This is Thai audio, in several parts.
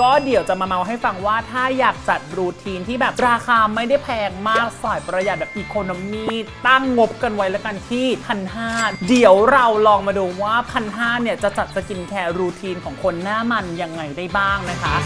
ก็เดี๋ยวจะมาเมาให้ฟังว่าถ้าอยากจัดรูทีนที่แบบราคาไม่ได้แพงมากสายประหยัดแบบอีโคโนมีตั้งงบกันไว้แล้วกันที่พันห้าเดี๋ยวเราลองมาดูว่าพันห้าเนี่ยจะจัดสกินแคร์รูทีนของคนหน้ามันยังไงได้บ้างนะคะ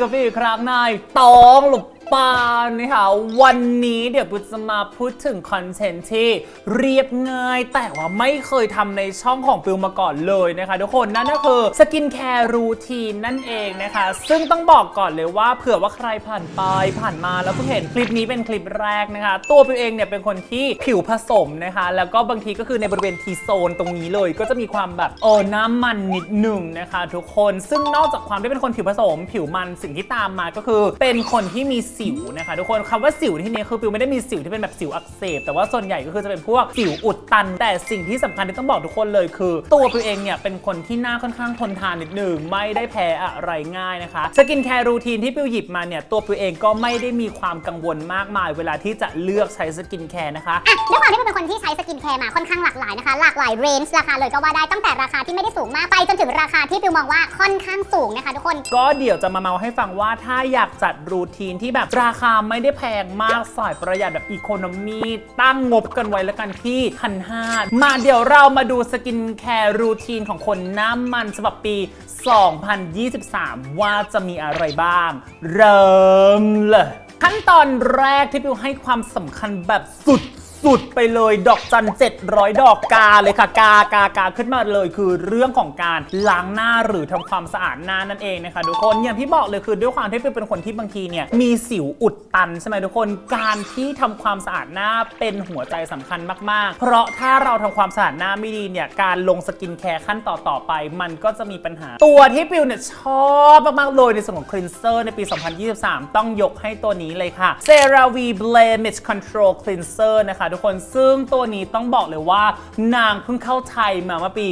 กับพี่อีกครั้งในตองหลบ ปานนะคะวันนี้เดี๋ยวปุ๊จะมาพูดถึงคอนเทนต์ที่เรียบง่าย แต่ว่าไม่เคยทำในช่องของปิวมาก่อนเลยนะคะทุกคนนั่นก็คือสกินแคร์รูทีนนั่นเองนะคะ ซึ่งต้องบอกก่อนเลยว่าเผื่อว่าใครผ่านไปผ่านมาแล้วเพิ่งเห็นคลิปนี้เป็นคลิปแรกนะคะ ตัวปิวเองเนี่ยเป็นคนที่ผิวผสมนะคะ แล้วก็บางทีก็คือในบริเวณทีโซนตรงนี้เลย ก็จะมีความแบบเออน้ำมันนิดหนึ่งนะคะ ทุกคนซึ่งนอกจากความที่เป็นคนผิวผสม ผิวมันสิ่งที่ตามมาก็คือเป็นคนที่มีสิวนะคะ ทุกคนคำว่าสิวที่นี้คือปิวไม่ได้มีสิวที่เป็นแบบสิวอักเสบแต่ว่าส่วนใหญ่ก็คือจะเป็นพวกสิวอุดตัน แต่สิ่งที่สำคัญที่ต้องบอกทุกคนเลยคือ ตัวปิวเองเนี่ยเป็นคนที่หน้าค่อนข้างทนทานนิดหนึ่งไม่ได้แพ้อะไรง่ายนะคะสกินแคร์รูทีนที่ปิวหยิบมาเนี่ยตัวปิวเองก็ไม่ได้มีความกังวลมากมาย เวลาที่จะเลือกใช้สกินแคร์นะคะอะด้วยความที่มันเป็นคนที่ใช้สกินแคร์มาค่อนข้างหลากหลายนะคะหลากหลายเรนจ์ราคาเลยก็ว่าได้ตั้งแต่ราคาที่ไม่ได้สูงมากไปจนถึงราคาที่ปิวมองว่าค่อนข้างสูงนะคะทุกคน ก็เดี๋ยวจะมาเมาให้ฟังว่าถ้าอยากจัดรูทีนที่แบบราคาไม่ได้แพงมากสายประหยัดแบบอีโคโนมีตั้งงบกันไว้แล้วกันที่พันห้ามาเดี๋ยวเรามาดูสกินแคร์รูทีนของคนหน้ำมันฉบับปี 2023 ว่าจะมีอะไรบ้าง เริ่มเลยขั้นตอนแรกที่พิวให้ความสำคัญแบบสุด สุดไปเลย ดอกจัน700 ดอกกาเลยค่ะกากากาขึ้นมาเลยคือเรื่องของการล้างหน้าหรือทำความสะอาดหน้านั่นเองนะคะทุกคนอย่างที่บอกเลยคือด้วยความที่เป็นคนที่บางทีเนี่ยมีสิวอุดตันใช่ไหมทุกคนการที่ทำความสะอาดหน้าเป็นหัวใจสำคัญมาก ๆ เพราะถ้าเราทำความสะอาดหน้าไม่ดีเนี่ยการลงสกินแคร์ขั้นต่อต่อๆไป มันก็จะมีปัญหา ตัวที่ปิวเนี่ยชอบมากๆเลยในส่วนของคลีนเซอร์ในปี 2023 ต้องยกให้ตัวนี้เลยค่ะ CeraVe Blemish Control Cleanser นะคะทุกคนซึ่งตัวนี้ต้องบอกเลยว่านางเพิ่งเข้าไทยมาเมื่อปี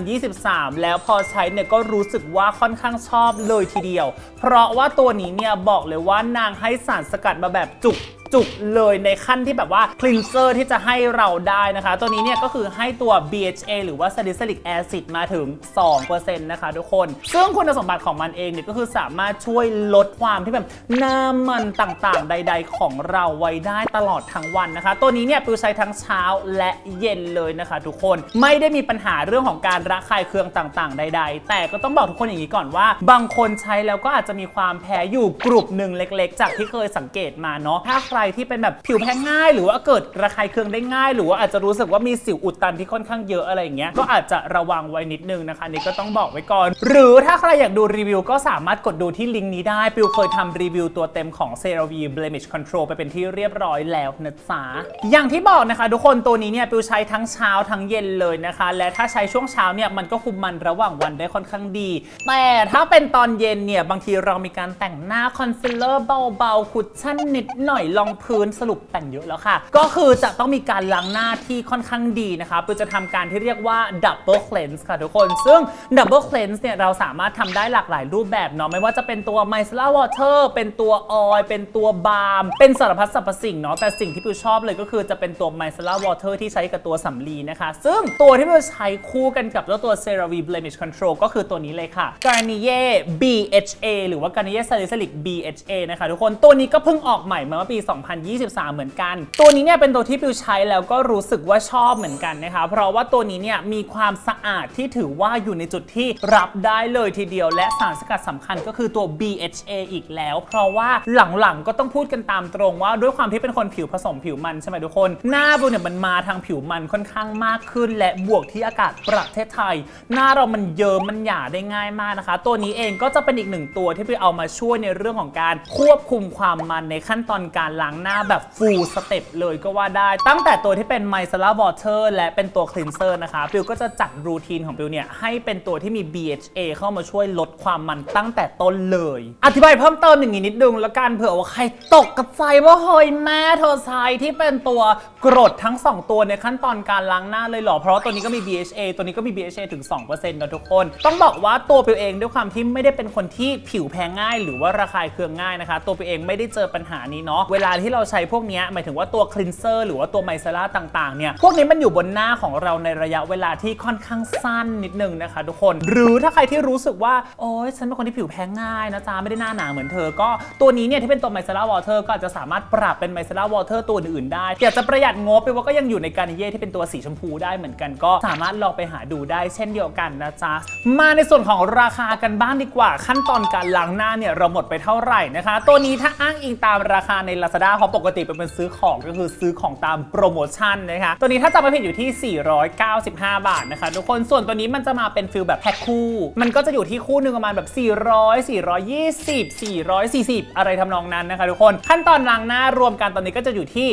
2023 แล้วพอใช้เนี่ยก็รู้สึกว่าค่อนข้างชอบเลยทีเดียวเพราะว่าตัวนี้เนี่ยบอกเลยว่านางให้สารสกัดมาแบบจุกจุกเลยในขั้นที่แบบว่าคลีนเซอร์ที่จะให้เราได้นะคะ ตัวนี้เนี่ยก็คือให้ตัว BHA หรือว่า salicylic acid มาถึง 2%นะคะทุกคน ซึ่งคุณสมบัติของมันเองเนี่ยก็คือสามารถช่วยลดความที่แบบน้ามันต่างๆ ใด ๆ ของเราไว้ได้ตลอดทั้งวันนะคะ ตัวนี้เนี่ยปิวใช้ทั้งเช้าและเย็นเลยนะคะ ทุกคนไม่ได้มีปัญหาเรื่องของการระคายเคืองต่างๆ ใด ๆ แต่ก็ต้องบอกทุกคนอย่างนี้ก่อนว่า บางคนใช้แล้วก็อาจจะจะมีความแพ้อยู่กลุ่มหนึ่งเล็ก ๆ จากที่เคยสังเกตมาเนาะถ้าใครที่เป็นแบบผิวแพ้ง่าย หรือว่าเกิดระคายเคืองได้ง่าย หรือว่าอาจจะรู้สึกว่ามีสิวอุดตันที่ค่อนข้างเยอะอะไรอย่างเงี้ยก็อาจจะระวังไว้นิดนึงนะคะนี่ก็ต้องบอกไว้ก่อน หรือถ้าใครอยากดูรีวิวก็สามารถกดดูที่ลิงก์นี้ได้ปิวเคยทำรีวิวตัวเต็มของ CeraVe Blemish Control ไปเป็นที่เรียบร้อยแล้วนะจ๊ะอย่างที่บอกนะคะ ทุกคนตัวนี้เนี่ยปิวใช้ทั้งเช้าทั้งเย็นเลยนะคะ และถ้าใช้ช่วงเช้าเนี่ยมันก็คุมมันระหว่างวันได้ค่อนข้างดี แต่ถ้าเป็นตอนเย็นเนี่ยบางทีเรามีการแต่งหน้าคอนซีลเลอร์เบาๆคุชชั่นนิดหน่อยรองพื้นสรุปแต่งเยอะแล้วค่ะ ก็คือจะต้องมีการล้างหน้าที่ค่อนข้างดีนะคะปิวจะทำการที่เรียกว่า double cleanse ค่ะทุกคน ซึ่ง double cleanse เนี่ยเราสามารถทำได้หลากหลายรูปแบบเนาะไม่ว่าจะเป็นตัว micellar water เป็นตัว oil เป็นตัวบาล์มเป็นสารพัดสรรพสิ่งเนาะแต่สิ่งที่ปิวชอบเลยก็คือจะเป็นตัว micellar water ที่ใช้กับตัวสำลีนะคะ ซึ่งตัวที่ปิวใช้คู่กันกับตัว CeraVe Blemish Control ก็คือตัวนี้เลยค่ะ Garnier BHA หรือว่า Garnier Salicylic BHA นะคะทุกคนตัวนี้ก็เพิ่งออกใหม่มาเมื่อปี 2023 เหมือนกัน ตัวนี้เนี่ยเป็นตัวที่ปิวใช้แล้วก็รู้สึกว่าชอบเหมือนกันนะคะเพราะว่าตัวนี้เนี่ยมีความสะอาดที่ถือว่าอยู่ในจุดที่รับได้เลยทีเดียว และสารสกัดสำคัญก็คือตัว BHA อีกแล้ว เพราะว่าหลังๆก็ต้องพูดกันตามตรงว่าด้วยความที่เป็นคนผิวผสมผิวมันใช่ไหมทุกคน หน้าบิวเนี่ยมันมาทางผิวมันค่อนข้างมากขึ้น และบวกที่อากาศประเทศไทย หน้าเรามันเยิ้มมันหยาได้ง่ายมากนะคะ ตัวนี้เองก็จะเป็นอีกหนึ่งตัวที่ไปเอามาช่วยในเรื่องของการควบคุมความมันในขั้นตอนการล้างหน้าแบบ full step เลยก็ว่าได้ ตั้งแต่ตัวที่เป็น micellar water และเป็นตัว cleanser นะคะฟิวก็จะจัดรูทีนของฟิวเนี่ยให้เป็นตัวที่มี BHA เข้ามาช่วยลดความมันตั้งแต่ต้นเลย อธิบายเพิ่มเติมอย่างนี้นิดนึงแล้วกันเผื่อว่าใครตกกระใจว่าเฮ้ยแม่เธอใช้ที่เป็นตัวกรดทั้ง 2 ตัวในขั้นตอนการล้างหน้าเลยเหรอเพราะตัวนี้ก็มี BHA ตัวนี้ก็มี BHA ถึง2%นะทุกคน ต้องบอกว่าตัวปิวเองด้วยความที่ไม่ได้เป็นคนที่ผิวแพ้ง่าย หรือว่าระคายเคืองง่ายนะคะ ตัวปิวเองไม่ได้เจอปัญหานี้เนาะเวลาที่เราใช้พวกนี้หมายถึงว่าตัวคลีนเซอร์หรือว่าตัวไมเซล่าต่างๆเนี่ยพวกนี้มันอยู่บนหน้าของเราในระยะเวลาที่ค่อนข้างสั้นนิดนึงนะคะ ทุกคน หรือถ้าใครที่รู้สึกว่าโอ๊ยฉันเป็นคนที่ผิวแพ้ง่ายนะจ๊ะไม่ได้หน้าหนาเหมือนเธอ ก็ตัวนี้เนี่ยที่เป็นตัวไมเซล่าวอเตอร์ก็อาจจะสามารถปรับเป็นไมเซล่าวอเตอร์ตัวอื่นๆได้อยากจะประหยัดงบไปว่าก็ยังอยู่ในการเย่ที่เป็นตัวสีชมพูได้เหมือนกันก็สามารถลองไปหาดูได้เช่นเดียวกันนะจ๊ะมาในส่วนของราคากันบ้างดีกว่าขั้นตอนการล้างหน้าเนี่ยเราหมดไปเท่าไหร่นะคะ ตัวนี้ถ้าอ้างอิงตามราคาใน Lazada เพราะปกติเป็นซื้อของก็คือซื้อของตามโปรโมชั่นนะคะตัวนี้ถ้าจำไม่ผิดอยู่ที่ 495 บาทนะคะทุกคนส่วนตัวนี้มันจะมาเป็นฟิลแบบแพ็คคู่ มันก็จะอยู่ที่คู่หนึ่งประมาณแบบ 400 420 440 อะไรทำนองนั้นนะคะ ทุกคนขั้นตอนล้างหน้ารวมกันตอนนี้ก็จะอยู่ที่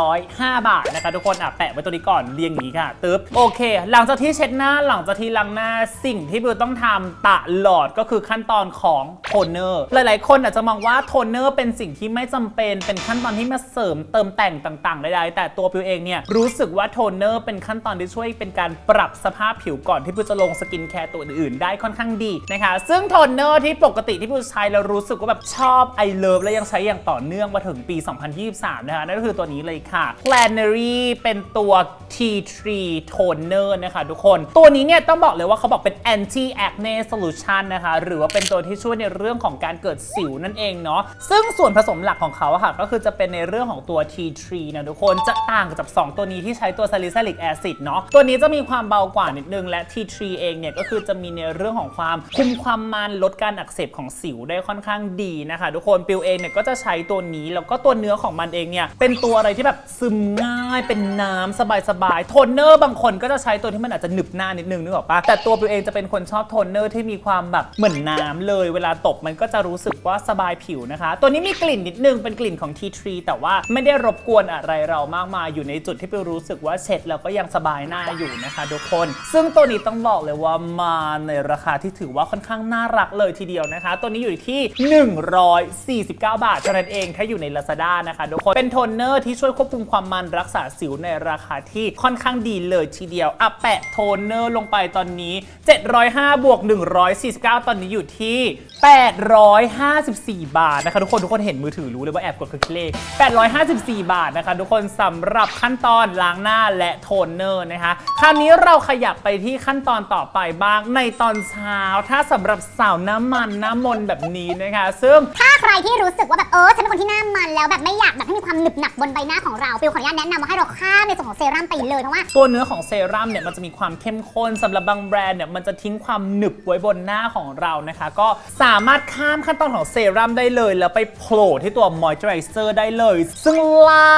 705 บาทนะคะ ทุกคนอะแปะไว้ตัวนี้ก่อนเรียงอย่างนี้ค่ะตึ๊บโอเค หลังจากที่เช็ดหน้าหลังจากที่ล้างหน้าสิ่งที่บิวต้องทำตลอดก็คือขั้นตอนของโทนเนอร์หลายๆ คนอาจจะมองว่าโทนเนอร์เป็นสิ่งที่ไม่จำเป็นเป็นขั้นตอนที่มาเสริมเติมแต่งต่างๆใดๆแต่ตัวบิวเองเนี่ยรู้สึกว่าโทนเนอร์เป็นขั้นตอนที่ช่วยเป็นการปรับสภาพผิวก่อนที่บิวจะลงสกินแคร์ตัวอื่นๆ ได้ค่อนข้างดีนะคะซึ่งโทนเนอร์ที่ปกติที่บิวใช้แล้วรู้สึกว่าแบบชอบ I love และยังใช้อย่างต่อเนื่องมาถึงปี 2023 นะคะนั่นก็คือตัวนี้เลยค่ะ Planary เป็นตัว T3 Toner นะคะทุกคน ตัวนี้เนี่ยต้องบอกเลยว่าเขาบอกเป็น anti acne solution นะคะหรือว่าเป็นตัวที่ช่วยในเรื่องของการเกิดสิวนั่นเองเนาะซึ่งส่วนผสมหลักของเขาค่ะก็คือจะเป็นในเรื่องของตัว T3 นะทุกคนจะต่างจาก2ตัวนี้ที่ใช้ตัว salicylic acid เนาะตัวนี้จะมีความเบากว่านิดนึงและ T3 เองเนี่ยก็คือจะมีในเรื่องของความคุมความมันลดการอักเสบของสิวได้ค่อนข้างดีนะคะ ทุกคนปิวเองเนี่ยก็จะใช้ตัวนี้แล้วก็ตัวเนื้อของมันเองเนี่ยเป็นตัวอะไรที่แบบซึมง่ายเป็นน้ำสบายๆโทนเนอร์บางคนก็จะใช้ตัวที่มันอาจจะหนึบหน้านิดนึงนึกออกปะแต่ตัวปิวเองจะเป็นคนชอบโทนเนอร์ที่มีความแบบเหมือนน้ำเลยเวลาตบมันก็จะรู้สึกว่าสบายผิวนะคะ ตัวนี้มีกลิ่นนิดนึงเป็นกลิ่นของ T3 แต่ว่าไม่ได้รบกวนอะไรเรามากมายอยู่ในจุดที่ปิวรู้สึกว่าเช็ดแล้วก็ยังสบายหน้าอยู่นะคะทุกคน ซึ่งตัวนี้ต้องบอกเลยว่ามาในราคาที่ถือว่าค่อนข้างน่ารักเลยทีเดียวนะคะ ตัวนี้อยู่ที่ 149 บาทเท่านั้นเองถ้าอยู่ใน Lazada นะคะทุกคนเป็นโทนเนอร์ที่ช่วยควบคุมความมันรักษาสิวในราคาที่ค่อนข้างดีเลยทีเดียวอะแปะโทนเนอร์ลงไปตอนนี้ 705 บวก 149 ตอนนี้อยู่ที่ 854 บาทนะคะทุกคนทุกคนเห็นมือถือรู้เลยว่าแอบกดคลิกเลข 854 บาทนะคะทุกคนสำหรับขั้นตอนล้างหน้าและโทนเนอร์นะคะคราวนี้เราขยับไปที่ขั้นตอนต่อไปบ้างในตอนเช้า ถ้าสำหรับสาวน้ำมันน้ำมนแบบนี้นะคะซึ่ง ถ้าใครที่รู้สึกว่าแบบเออฉันเป็นคนที่หน้ามันแล้วแบบไม่อยากแบบให้มีความหนึบหนับบนใบหน้าของเราปิวขออนุญาตแนะนำว่าให้เราข้ามในส่วนของเซรั่มไปเลยเพราะว่าตัวเนื้อของเซรั่มเนี่ยมันจะมีความเข้มข้นสำหรับบางแบรนด์เนี่ยมันจะทิ้งความหนึบไว้บนหน้าของเรานะคะ ก็สามารถข้ามขั้นตอนของเซรั่มได้เลย แล้วไปโผล่ที่ตัวมอยเจอไรเซอร์ได้เลย ซึ่งล่า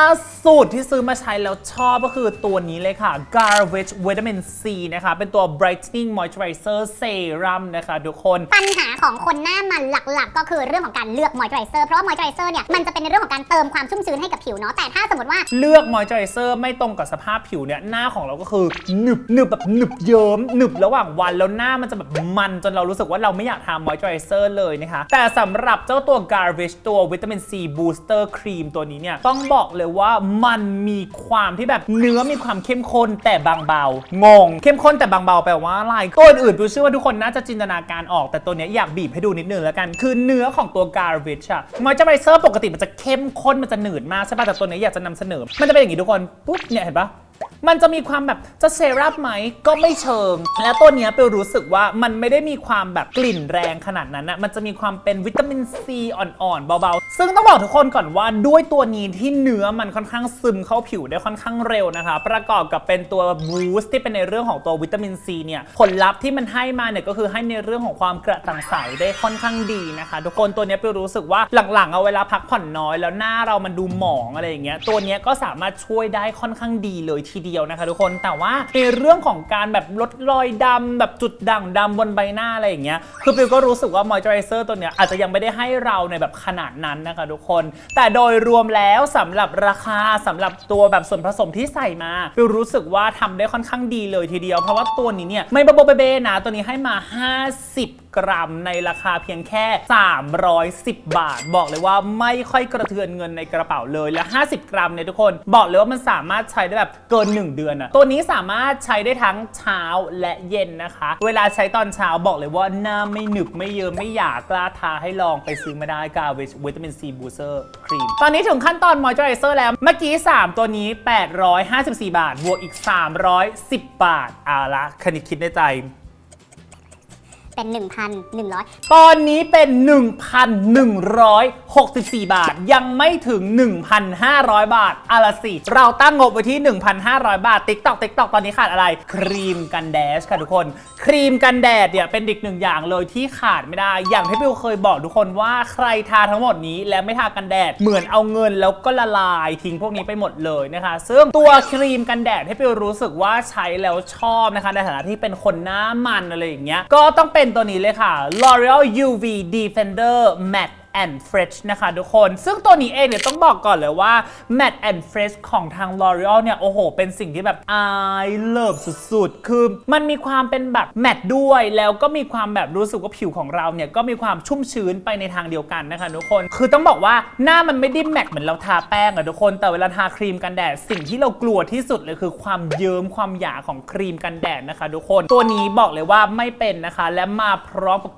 สุดที่ซื้อมาใช้แล้วชอบก็คือตัวนี้เลยค่ะ Garbage Vitamin C นะคะ เป็นตัว Brightening Moisturizer Serum นะคะทุกคน ปัญหาของคนหน้ามันหลักๆ ก็คือเรื่องของการเลือกมอยเจอไรเซอร์เพราะว่ามอยเจอไรเซอร์เนี่ยมันจะเป็นในเรื่องของการเติมความชุ่มชื้นให้กับผิวเนาะแต่ถ้าสมมติว่าเลือกมอยเจอไรเซอร์ไม่ตรงกับสภาพผิวเนี่ยหน้าของเราก็คือหนึบหนึบแบบหนึบเยิ้มหนึบระหว่างวันแล้วหน้ามันจะแบบมันจนเรารู้สึกว่าเราไม่อยากทามอยเจอไรเซอร์เลยนะคะ แต่สำหรับเจ้าตัว Garbage ตัววิตามิน C Booster Cream ตัวนี้เนี่ยต้องบอกเลยว่ามันมีความที่แบบเนื้อมีความเข้มข้นแต่บางเบางง เข้มข้นแต่บางเบาแปลว่าอะไรตัวอื่นๆดูเชื่อว่าทุกคนน่าจะจินตนาการออก แต่ตัวนี้อยากบีบให้ดูนิดนึงแล้วกัน คือเนื้อของตัว Garbage อะมอยเจอไรเซอร์ปกติมันจะเข้มข้นมันจะหนืดมากใช่ป่ะแต่ตัวนี้อยากจะนำเสนอ มันจะเป็นอย่างนี้ทุกคนปุ๊บเนี่ยเห็นปะ มันจะมีความแบบจะเซรั่มไหมก็ไม่เชิง แล้วตัวเนี้ยเปลรู้สึกว่ามันไม่ได้มีความแบบกลิ่นแรงขนาดนั้นนะมันจะมีความเป็นวิตามินซีอ่อนๆเบาๆ ซึ่งต้องบอกทุกคนก่อนว่าด้วยตัวนี้ที่เนื้อมันค่อนข้างซึมเข้าผิวได้ค่อนข้างเร็วนะคะ ประกอบกับเป็นตัวบูสต์ที่เป็นในเรื่องของตัววิตามินซีเนี่ยผลลัพธ์ที่มันให้มาเนี่ยก็คือให้ในเรื่องของความกระจ่างใสได้ค่อนข้างดีนะคะ ทุกคนตัวเนี้ยเปลรู้สึกว่าหลังๆเอาเวลาพักผ่อนน้อยแล้วหน้าเรามันดูหมองอะไรอย่างเงี้ยตัวเนี้ยก็สามารถช่วยได้ค่อนข้างดีเลยทีเดียวดียวนะคะทุกคนแต่ว่าในเรื่องของการแบบลดรอยดำแบบจุดด่างดำบนใบหน้าอะไรอย่างเงี้ยคือปิวก็รู้สึกว่ามอยเจอไรเซอร์ตัวเนี้ยอาจจะยังไม่ได้ให้เราในแบบขนาดนั้นนะคะทุกคน แต่โดยรวมแล้วสำหรับราคาสำหรับตัวแบบส่วนผสมที่ใส่มาปิวรู้สึกว่าทำได้ค่อนข้างดีเลยทีเดียว เพราะว่าตัวนี้เนี่ยไม่บะโบะเบเบ้นะตัวนี้ให้มา 50กรัมในราคาเพียงแค่ 310 บาท บอกเลยว่าไม่ค่อยกระเทือนเงินในกระเป๋าเลยและ 50 กรัมเนี่ยทุกคน บอกเลยว่ามันสามารถใช้ได้แบบเกิน1 เดือนอะตัวนี้สามารถใช้ได้ทั้งเช้าและเย็นนะคะ เวลาใช้ตอนเช้าบอกเลยว่าหน้าไม่หนึบไม่เยิ้มไม่หยากล้าทาให้ลองไปซื้อมาได้กาเวชวิตามินซีบูสเซอร์ครีม ตอนนี้ถึงขั้นตอนมอยเจอร์ไรเซอร์แล้ว เมื่อกี้ 3 ตัวนี้ 854 บาท บวกอีก 310 บาทเอาละคณิตคิดในใจ เป็น 1,100 ตอนนี้เป็น 1,164 บาท ยังไม่ถึง 1,500 บาทอะละสิเราตั้งงบไว้ที่ 1,500 บาทติ๊กตอกติ๊กตอกตอนนี้ขาดอะไร ครีมกันแดดค่ะทุกคน ครีมกันแดดเนี่ยเป็นอีกหนึ่งอย่างเลยที่ขาดไม่ได้ อย่างที่บิวเคยบอกทุกคนว่าใครทาทั้งหมดนี้และไม่ทากันแดดเหมือนเอาเงินแล้วก็ละลายทิ้งพวกนี้ไปหมดเลยนะคะ ซึ่งตัวครีมกันแดดที่บิวรู้สึกว่าใช้แล้วชอบนะคะในฐานะที่เป็นคนหน้ามันอะไรอย่างเงี้ยก็ต้องเป็นตัวนี้เลยค่ะ L'Oreal UV Defender Matte and Fresh นะคะทุกคน ซึ่งตัวนี้เองเนี่ยต้องบอกก่อนเลยว่า Matte and Fresh ของทาง L'Oreal เนี่ย โอ้โห เป็นสิ่งที่แบบ I love สุดๆ คือมันมีความเป็นแบบแมตด้วย แล้วก็มีความแบบรู้สึกว่าผิวของเราเนี่ย ก็มีความชุ่มชื้นไปในทางเดียวกันนะคะทุกคน คือต้องบอกว่าหน้ามันไม่ได้แมตเหมือนเราทาแป้งอะทุกคน แต่เวลาทาครีมกันแดด สิ่งที่เรากลัวที่สุดเลยคือความเยิ้มความหยาของครีมกันแดดนะคะทุกคน ตัวนี้บอกเลยว่าไม่เป็นนะคะ และมาพร้อมกับ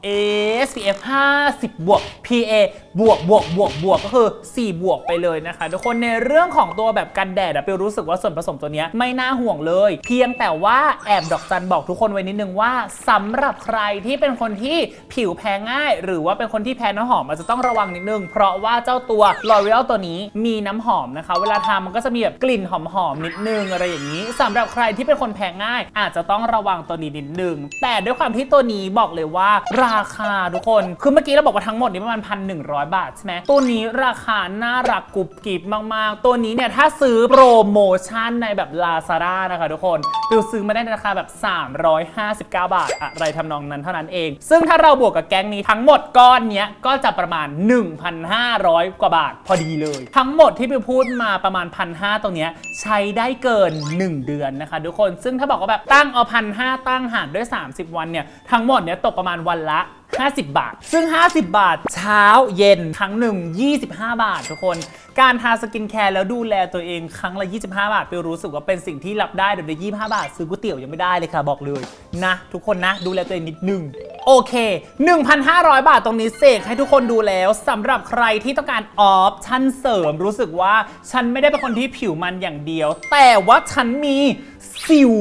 SPF 50บวก PA บวกบวกบวกบวกก็คือ 4 บวกไปเลยนะคะ ทุกคนในเรื่องของตัวแบบกันแดดอะเปลรู้สึกว่าส่วนผสมตัวนี้ไม่น่าห่วงเลย เพียงแต่ว่าแอบดอกจันบอกทุกคนไว้นิดนึงว่าสำหรับใครที่เป็นคนที่ผิวแพ้ง่าย หรือว่าเป็นคนที่แพ้น้ำหอมอาจจะต้องระวังนิดนึง เพราะว่าเจ้าตัว L'Oreal ตัวนี้มีน้ำหอมนะคะ เวลาทามันก็จะมีแบบกลิ่นหอมๆนิดนึงอะไรอย่างนี้สำหรับใครที่เป็นคนแพ้ง่าย อาจจะต้องระวังตัวนี้นิดนึงแต่ด้วยความที่ตัวนี้บอกเลยว่าราคาทุกคนคือเมื่อกี้เราบอกว่าทั้งหมดนี้ประมาณพันหนึ่งบาทใช่ไหมตัวนี้ราคาน่ารักกรุบกริบมาก ๆ ตัวนี้เนี่ยถ้าซื้อโปรโมชั่นในแบบ Lazada นะคะทุกคนดูซื้อมาได้ในราคาแบบ 359 บาท อะไรทำนองนั้นเท่านั้นเอง ซึ่งถ้าเราบวกกับแก๊งนี้ทั้งหมดก้อนเนี้ยก็จะประมาณ 1,500 กว่าบาทพอดีเลย ทั้งหมดที่พี่พูดมาประมาณ 1,500ตรงเนี้ยใช้ได้เกิน 1 เดือนนะคะทุกคนซึ่งถ้าบอกว่าแบบตั้งเอา1,500ตั้งหารด้วย 30 วันเนี่ยทั้งหมดเนี้ยตกประมาณวันละ50 บาท ซึ่ง 50 บาท เช้าเย็นครั้งหนึ่ง25 บาททุกคน การทาสกินแคร์แล้วดูแลตัวเองครั้งละ 25 บาทไปรู้สึกว่าเป็นสิ่งที่รับได้เดี๋ยวใน25 บาท ซื้อก๋วยเตี๋ยวยังไม่ได้เลยค่ะบอกเลยนะ ทุกคนนะ ดูแลตัวเองนิดนึงโอเค 1,500 บาทตรงนี้เสกให้ทุกคนดูแล้วสำหรับใครที่ต้องการออปชั่นเสริมรู้สึกว่าฉันไม่ได้เป็นคนที่ผิวมันอย่างเดียว แต่ว่าฉันมีสิว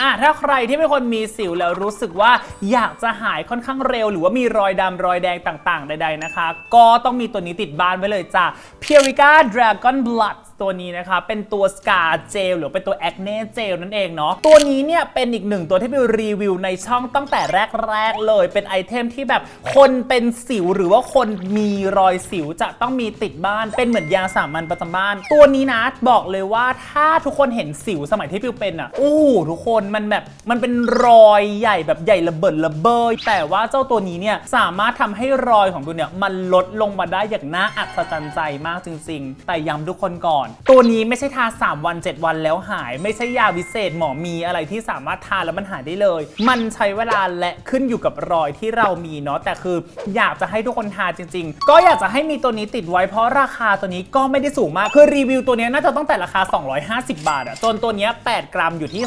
อะถ้าใครที่เป็นคนมีสิวแล้วรู้สึกว่าอยากจะหายค่อนข้างเร็ว หรือว่ามีรอยดำรอยแดงต่างๆ ใด ๆนะคะ ก็ต้องมีตัวนี้ติดบ้านไว้เลยจ้ะ p u r i c a Dragon Blood ตัวนี้นะคะเป็นตัว Scar Gel หรือเป็นตัว Acne Gel นั่นเองเนาะตัวนี้เนี่ยเป็นอีกหนึ่งตัวที่บิวรีวิวในช่องตั้งแต่แรกๆเลยเป็นไอเทมที่แบบคนเป็นสิวหรือว่าคนมีรอยสิวจะต้องมีติดบ้านเป็นเหมือนยาสามัญประจำบ้าน ตัวนี้นะบอกเลยว่าถ้าทุกคนเห็นสิวสมัยที่บิวเป็นอะโอ้โหทุกคนมันแบบมันเป็นรอยใหญ่แบบใหญ่ระเบิดระเบ้อแต่ว่าเจ้าตัวนี้เนี่ยสามารถทำให้รอยของบิวเนี่ยมันลดลงมาได้อย่างน่าอัศจรรย์ใจมากจริง ๆ แต่ย้ำทุกคนก่อนตัวนี้ไม่ใช่ทา 3 วัน 7 วันแล้วหาย ไม่ใช่ยาวิเศษหมอมีอะไรที่สามารถทาแล้วมันหายได้เลย มันใช้เวลาและขึ้นอยู่กับรอยที่เรามีเนาะแต่คืออยากจะให้ทุกคนทาจริง ๆ ก็อยากจะให้มีตัวนี้ติดไว้เพราะราคาตัวนี้ก็ไม่ได้สูงมากคือรีวิวตัวนี้น่าจะตั้งแต่ราคา 250 บาทอะจนตัวนี้8 กรัมอยู่ที่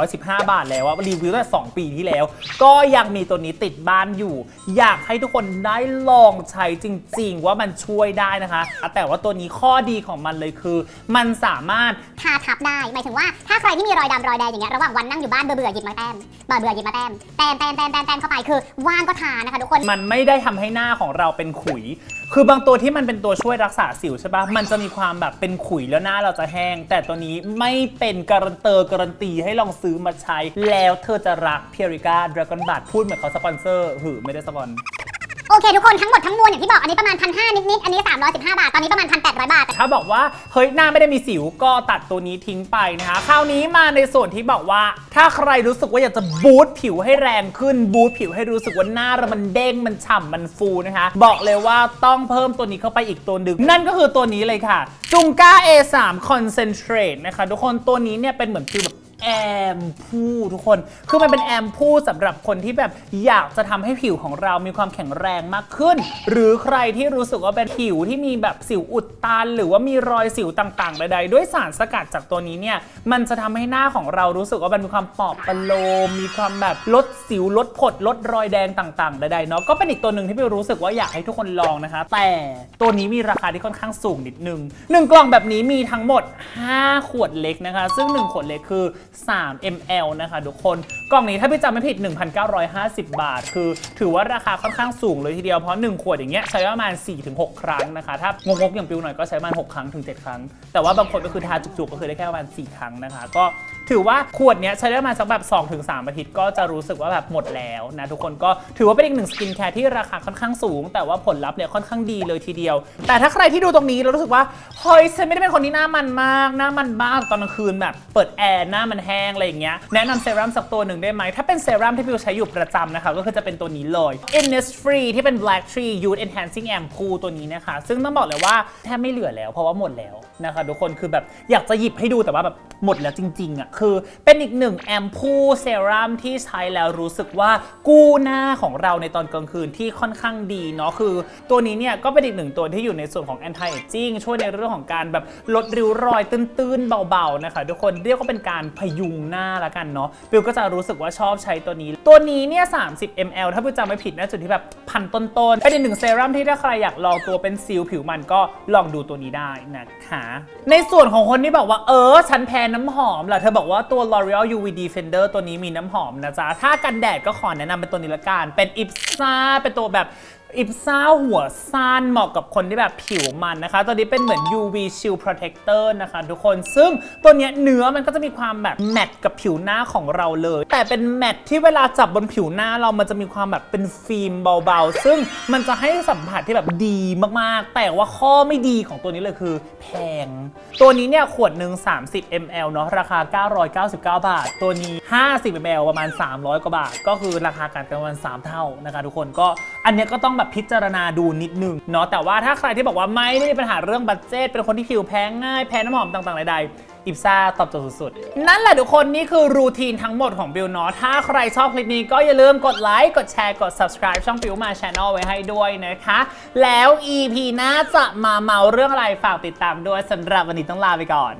315 บาทแล้วอะรีวิวตั้งแต่2ปีที่แล้ว ก็ยังมีตัวนี้ติดบ้านอยู่ อยากให้ทุกคนได้ลองใช้จริง ๆ ว่ามันช่วยได้นะคะ แต่ว่าตัวนี้ข้อดีของมันเลยคือมันสามารถทาทับได้ หมายถึงว่าถ้าใครที่มีรอยดำรอยแดงอย่างเงี้ยระหว่างวันนั่งอยู่บ้านเบื่อเบื่อๆหยิบมาแต้มเบื่อเบื่อๆหยิบมาแต้มแต้มแต้มแต้มแต้มแต้มเข้าไปคือว่างก็ทานะคะทุกคน มันไม่ได้ทำให้หน้าของเราเป็นขุย คือบางตัวที่มันเป็นตัวช่วยรักษาสิวใช่ปะมันจะมีความแบบเป็นขุยแล้วหน้าเราจะแห้ง แต่ตัวนี้ไม่เป็นการันเตอร์การันตีให้ลองซื้อมาใช้ แล้วเธอจะรักเพียริก้าดราก้อนบัตพูดเหมือนเขาสปอนเซอร์หือไม่ได้สปอน อโอเคทุกคนทั้งหมดทั้งมวลอย่างที่บอกอันนี้ประมาณพันห้านิดๆอันนี้ 315 บาท ตอนนี้ประมาณ1,800บาท ถ้าบอกว่าเฮ้ยหน้าไม่ได้มีสิวก็ตัดตัวนี้ทิ้งไปนะคะคราวนี้มาในส่วนที่บอกว่า ถ้าใครรู้สึกว่าอยากจะบูตผิวให้แรงขึ้นบูตผิวให้รู้สึกว่าหน้าเรามันเด้งมันฉ่ำมันฟูนะคะ บอกเลยว่าต้องเพิ่มตัวนี้เข้าไปอีกตัวหนึ่งนั่นก็คือตัวนี้เลยค่ะจุงก้า A3 Concentrate นะคะทุกคนตัวนี้เนี่ยเป็นเหมือนฟิลแบบ แอมพูทุกคน คือมันเป็นแอมพูสำหรับคนที่แบบอยากจะทำให้ผิวของเรามีความแข็งแรงมากขึ้น หรือใครที่รู้สึกว่าเป็นผิวที่มีแบบสิวอุดตัน หรือว่ามีรอยสิวต่างๆใดๆด้วยสารสกัดจากตัวนี้เนี่ยมันจะทำให้หน้าของเรารู้สึกว่ามันมีความปลอบประโลมมีความแบบลดสิวลดผดลดรอยแดงต่างๆใดๆเนาะก็เป็นอีกตัวหนึ่งที่พี่รู้สึกว่าอยากให้ทุกคนลองนะคะ แต่ตัวนี้มีราคาที่ค่อนข้างสูงนิดนึงหนึ่งกล่องแบบนี้มีทั้งหมด 5 ขวดเล็กนะคะ ซึ่ง 1 ขวดเล็กคือ3 ml นะคะทุกคน กล่องนี้ถ้าพี่จำไม่ผิด 1,950 บาท คือ ถือว่าราคาค่อนข้างสูงเลยทีเดียว เพราะ 1 ขวดอย่างเงี้ยใช้ประมาณ 4-6 ครั้งนะคะ ถ้างกๆอย่างปิวหน่อยก็ใช้ประมาณ 6 ครั้งถึง 7 ครั้ง แต่ว่าบางคนก็คือทาจุกๆ ก็คือได้แค่ประมาณ 4 ครั้งนะคะ ก็ถือว่าขวดเนี้ยใช้ได้ประมาณสักแบบ2-3อาทิตย์ก็จะรู้สึกว่าแบบหมดแล้วนะทุกคนก็ถือว่าเป็นอีกหนึ่งสกินแคร์ที่ราคาค่อนข้างสูง แต่ว่าผลลัพธ์เนี่ยค่อนข้างดีเลยทีเดียว แต่ถ้าใครที่ดูตรงนี้แล้วรู้สึกว่าเฮ้ยฉันไม่ได้เป็นคนที่หน้ามันมากหน้ามันบ้างตอนกลางคืนแบบเปิดแอร์หน้ามันแห้งอะไรอย่างเงี้ยแนะนำเซรั่มสักตัวหนึ่งได้ไหม ถ้าเป็นเซรั่มที่พิวใช้อยู่ประจำนะคะ ก็คือจะเป็นตัวนี้เลย Innisfree ที่เป็น Black Tree Youth Enhancing Ampoule ตัวนี้นะคะ ซึ่งต้องบอกเลยว่าแทบไม่เหลือแล้ว เพราะว่าหมดแล้วนะคะทุกคนคือแบบอยากจะหยิบให้ดูแต่ว่าแบบหมดแล้วจริงๆอะคือเป็นอีกหนึ่งแอมพูเซรั่มที่ใช้แล้วรู้สึกว่ากู้หน้าของเราในตอนกลางคืนที่ค่อนข้างดีเนาะคือ ตัวนี้เนี่ยก็เป็นอีกหนึ่งตัวที่อยู่ในส่วนของ anti aging ช่วยในเรื่องของการแบบลดริ้วรอยตื้นๆเบาๆนะคะทุกคนเรียกว่าเป็นการพยยุงหน้าละกันเนาะบิวก็จะรู้สึกว่าชอบใช้ตัวนี้ ตัวนี้เนี่ย 30 ml ถ้าบิวจำไม่ผิดน่าจะที่แบบพันต้นๆเป็นอีกหนึ่งเซรั่มที่ถ้าใครอยากลองตัวเป็นซิลผิวมันก็ลองดูตัวนี้ได้นะคะในส่วนของคนที่บอกว่าเออฉันแพ้น้ำหอมเหรอเธอบอกว่าตัว L'Oreal UV Defender ตัวนี้มีน้ำหอมนะจ๊ะถ้ากันแดดก็ขอแนะนำเป็นตัวนี้ละกันเป็น IPSA เป็นตัวแบบ อิปซ่าหัวสั้นเหมาะกับคนที่แบบผิวมันนะคะ ตัวนี้เป็นเหมือน UV Shield Protector นะคะ ทุกคน ซึ่งตัวเนี้ยเนื้อมันก็จะมีความแบบแมทกับผิวหน้าของเราเลย แต่เป็นแมทที่เวลาจับบนผิวหน้าเรามันจะมีความแบบเป็นฟิล์มเบาๆ ซึ่งมันจะให้สัมผัสที่แบบดีมากๆ แต่ว่าข้อไม่ดีของตัวนี้เลยคือแพง ตัวนี้เนี่ยขวดหนึ่ง30 ml เนาะราคา 999 บาท ตัวนี้ 50 ml ประมาณ 300 กว่าบาท ก็คือราคากันกันประมาณ3เท่านะคะ ทุกคนก็อันเนี้ยก็ต้องแบบพิจารณาดูนิดนึงเนาะแต่ว่าถ้าใครที่บอกว่าไม่ได้มีปัญหาเรื่องบัตเจตเป็นคนที่ผิวแพ้ง่ายแพ้น้ำหอมต่างๆใดๆอิปซ่าตอบโจทย์สุดๆ นั่นแหละทุกคนนี่คือรูทีนทั้งหมดของบิวเนาะถ้าใครชอบคลิปนี้ก็อย่าลืมกดไลค์กดแชร์กด subscribe ช่องบิวมา Channel ไว้ให้ด้วยนะคะ แล้ว EP หน้าจะมาเมาเรื่องอะไรฝากติดตามด้วยสำหรับวันนี้ต้องลาไปก่อน